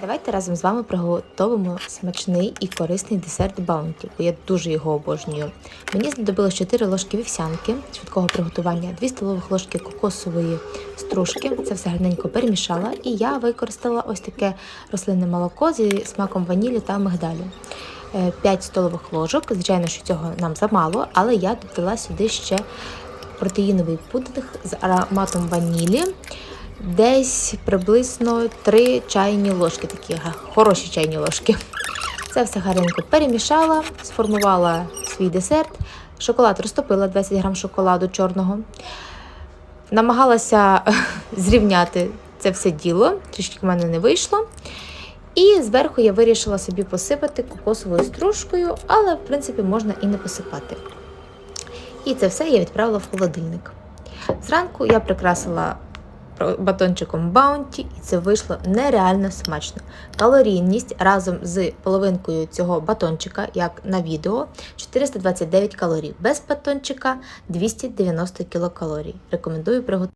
Давайте разом з вами приготуємо смачний і корисний десерт Баунті, бо я дуже його обожнюю. Мені знадобилось 4 ложки вівсянки швидкого приготування, 2 столових ложки кокосової стружки. Це все гарненько перемішала, і я використала ось таке рослинне молоко зі смаком ванілі та мигдалю. 5 столових ложок. Звичайно, що цього нам замало, але я додала сюди ще протеїновий пудинг з ароматом ванілі. Десь приблизно 3 чайні ложки, такі хороші чайні ложки. Це все гарненько перемішала, сформувала свій десерт. Шоколад розтопила 20 грам шоколаду чорного. Намагалася зрівняти це все діло, трішки в мене не вийшло. І зверху я вирішила собі посипати кокосовою стружкою, але в принципі можна і не посипати. І це все я відправила в холодильник. Зранку я прикрасила батончиком баунті, і це вийшло нереально смачно. Калорійність разом з половинкою цього батончика, як на відео, 429 калорій. Без батончика 290 кілокалорій. Рекомендую приготувати.